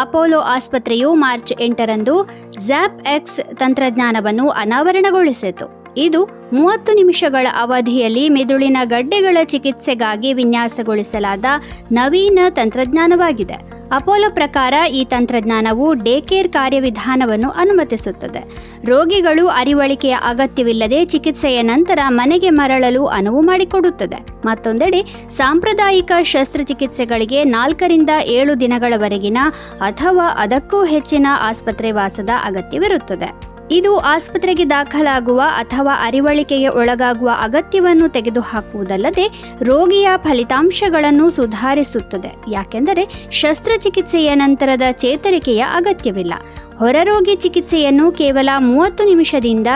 Apollo ಆಸ್ಪತ್ರೆಯು March ಎಂಟರಂದು Zapp X ತಂತ್ರಜ್ಞಾನವನ್ನು ಅನಾವರಣಗೊಳಿಸಿತು. ಇದು ಮೂವತ್ತು ನಿಮಿಷಗಳ ಅವಧಿಯಲ್ಲಿ ಮೆದುಳಿನ ಗಡ್ಡೆಗಳ ಚಿಕಿತ್ಸೆಗಾಗಿ ವಿನ್ಯಾಸಗೊಳಿಸಲಾದ ನವೀನ ತಂತ್ರಜ್ಞಾನವಾಗಿದೆ. ಅಪೋಲೋ ಪ್ರಕಾರ ಈ ತಂತ್ರಜ್ಞಾನವು ಡೇ ಕೇರ್ ಕಾರ್ಯವಿಧಾನವನ್ನು ಅನುಮತಿಸುತ್ತದೆ. ರೋಗಿಗಳು ಅರಿವಳಿಕೆಯ ಅಗತ್ಯವಿಲ್ಲದೆ ಚಿಕಿತ್ಸೆಯ ನಂತರ ಮನೆಗೆ ಮರಳಲು ಅನುವು ಮಾಡಿಕೊಡುತ್ತದೆ. ಮತ್ತೊಂದೆಡೆ, ಸಾಂಪ್ರದಾಯಿಕ ಶಸ್ತ್ರಚಿಕಿತ್ಸೆಗಳಿಗೆ ನಾಲ್ಕರಿಂದ ಏಳು ದಿನಗಳವರೆಗಿನ ಅಥವಾ ಅದಕ್ಕೂ ಹೆಚ್ಚಿನ ಆಸ್ಪತ್ರೆ ವಾಸದ ಅಗತ್ಯವಿರುತ್ತದೆ. ಇದು ಆಸ್ಪತ್ರೆಗೆ ದಾಖಲಾಗುವ ಅಥವಾ ಅರಿವಳಿಕೆಗೆ ಒಳಗಾಗುವ ಅಗತ್ಯವನ್ನು ತೆಗೆದುಹಾಕುವುದಲ್ಲದೆ ರೋಗಿಯ ಫಲಿತಾಂಶಗಳನ್ನು ಸುಧಾರಿಸುತ್ತದೆ. ಯಾಕೆಂದರೆ ಶಸ್ತ್ರಚಿಕಿತ್ಸೆಯ ನಂತರದ ಚೇತರಿಕೆಯ ಅಗತ್ಯವಿಲ್ಲ. ಹೊರರೋಗಿ ಚಿಕಿತ್ಸೆಯನ್ನು ಕೇವಲ ಮೂವತ್ತು ನಿಮಿಷದಿಂದ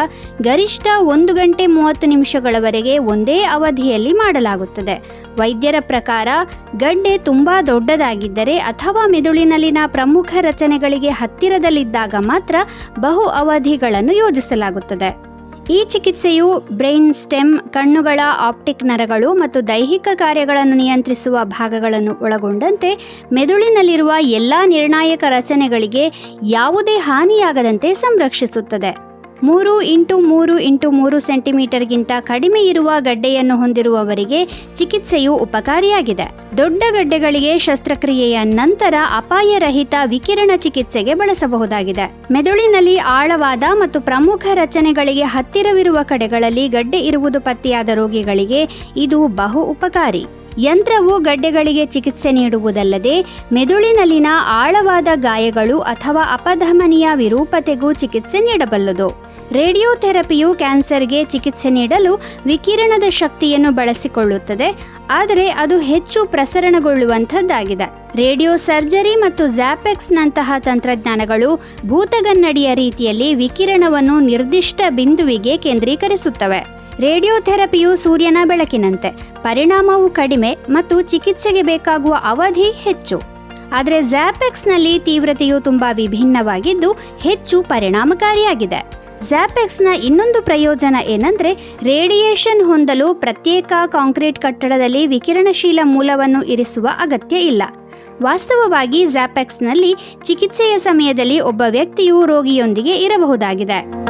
ಗರಿಷ್ಠ ಒಂದು ಗಂಟೆ ಮೂವತ್ತು ನಿಮಿಷಗಳವರೆಗೆ ಒಂದೇ ಅವಧಿಯಲ್ಲಿ ಮಾಡಲಾಗುತ್ತದೆ. ವೈದ್ಯರ ಪ್ರಕಾರ ಗಡ್ಡೆ ತುಂಬಾ ದೊಡ್ಡದಾಗಿದ್ದರೆ ಅಥವಾ ಮೆದುಳಿನಲ್ಲಿನ ಪ್ರಮುಖ ರಚನೆಗಳಿಗೆ ಹತ್ತಿರದಲ್ಲಿದ್ದಾಗ ಮಾತ್ರ ಬಹು ಅವಧಿಗಳನ್ನು ಯೋಜಿಸಲಾಗುತ್ತದೆ. ಈ ಚಿಕಿತ್ಸೆಯು ಬ್ರೈನ್ ಸ್ಟೆಮ್, ಕಣ್ಣುಗಳ ಆಪ್ಟಿಕ್ ನರಗಳು ಮತ್ತು ದೈಹಿಕ ಕಾರ್ಯಗಳನ್ನು ನಿಯಂತ್ರಿಸುವ ಭಾಗಗಳನ್ನು ಒಳಗೊಂಡಂತೆ ಮೆದುಳಿನಲ್ಲಿರುವ ಎಲ್ಲ ನಿರ್ಣಾಯಕ ರಚನೆಗಳಿಗೆ ಯಾವುದೇ ಹಾನಿಯಾಗದಂತೆ ಸಂರಕ್ಷಿಸುತ್ತದೆ. ಮೂರು ಇಂಟು ಮೂರು ಇಂಟು ಮೂರು ಸೆಂಟಿಮೀಟರ್ಗಿಂತ ಕಡಿಮೆ ಇರುವ ಗಡ್ಡೆಯನ್ನು ಹೊಂದಿರುವವರಿಗೆ ಚಿಕಿತ್ಸೆಯು ಉಪಕಾರಿಯಾಗಿದೆ. ದೊಡ್ಡ ಗಡ್ಡೆಗಳಿಗೆ ಶಸ್ತ್ರಕ್ರಿಯೆಯ ನಂತರ ಅಪಾಯರಹಿತ ವಿಕಿರಣ ಚಿಕಿತ್ಸೆಗೆ ಬಳಸಬಹುದಾಗಿದೆ. ಮೆದುಳಿನಲ್ಲಿ ಆಳವಾದ ಮತ್ತು ಪ್ರಮುಖ ರಚನೆಗಳಿಗೆ ಹತ್ತಿರವಿರುವ ಕಡೆಗಳಲ್ಲಿ ಗಡ್ಡೆ ಇರುವುದು ಪತ್ತೆಯಾದ ರೋಗಿಗಳಿಗೆ ಇದು ಬಹು ಉಪಕಾರಿ. ಯಂತ್ರವು ಗಡ್ಡೆಗಳಿಗೆ ಚಿಕಿತ್ಸೆ ನೀಡುವುದಲ್ಲದೆ ಮೆದುಳಿನಲ್ಲಿನ ಆಳವಾದ ಗಾಯಗಳು ಅಥವಾ ಅಪಧಮನಿಯ ವಿರೂಪತೆಗೂ ಚಿಕಿತ್ಸೆ ನೀಡಬಲ್ಲದು. ರೇಡಿಯೋಥೆರಪಿಯು ಕ್ಯಾನ್ಸರ್ಗೆ ಚಿಕಿತ್ಸೆ ನೀಡಲು ವಿಕಿರಣದ ಶಕ್ತಿಯನ್ನು ಬಳಸಿಕೊಳ್ಳುತ್ತದೆ, ಆದರೆ ಅದು ಹೆಚ್ಚು ಪ್ರಸರಣಗೊಳ್ಳುವಂಥದ್ದಾಗಿದೆ. ರೇಡಿಯೋ ಸರ್ಜರಿ ಮತ್ತು ಝ್ಯಾಪೆಕ್ಸ್ನಂತಹ ತಂತ್ರಜ್ಞಾನಗಳು ಭೂತಗನ್ನಡಿಯ ರೀತಿಯಲ್ಲಿ ವಿಕಿರಣವನ್ನು ನಿರ್ದಿಷ್ಟ ಬಿಂದುವಿಗೆ ಕೇಂದ್ರೀಕರಿಸುತ್ತವೆ. ರೇಡಿಯೋಥೆರಪಿಯು ಸೂರ್ಯನ ಬೆಳಕಿನಂತೆ. ಪರಿಣಾಮವು ಕಡಿಮೆ ಮತ್ತು ಚಿಕಿತ್ಸೆಗೆ ಬೇಕಾಗುವ ಅವಧಿ ಹೆಚ್ಚು. ಆದರೆ ಜ್ಯಾಪೆಕ್ಸ್ನಲ್ಲಿ ತೀವ್ರತೆಯು ತುಂಬಾ ವಿಭಿನ್ನವಾಗಿದ್ದು ಹೆಚ್ಚು ಪರಿಣಾಮಕಾರಿಯಾಗಿದೆ. ಜ್ಯಾಪೆಕ್ಸ್ನ ಇನ್ನೊಂದು ಪ್ರಯೋಜನ ಏನಂದ್ರೆ ರೇಡಿಯೇಷನ್ ಹೊಂದಲು ಪ್ರತ್ಯೇಕ ಕಾಂಕ್ರೀಟ್ ಕಟ್ಟಡದಲ್ಲಿ ವಿಕಿರಣಶೀಲ ಮೂಲವನ್ನು ಇರಿಸುವ ಅಗತ್ಯ ಇಲ್ಲ. ವಾಸ್ತವವಾಗಿ ಜ್ಯಾಪೆಕ್ಸ್ನಲ್ಲಿ ಚಿಕಿತ್ಸೆಯ ಸಮಯದಲ್ಲಿ ಒಬ್ಬ ವ್ಯಕ್ತಿಯು ರೋಗಿಯೊಂದಿಗೆ ಇರಬಹುದಾಗಿದೆ.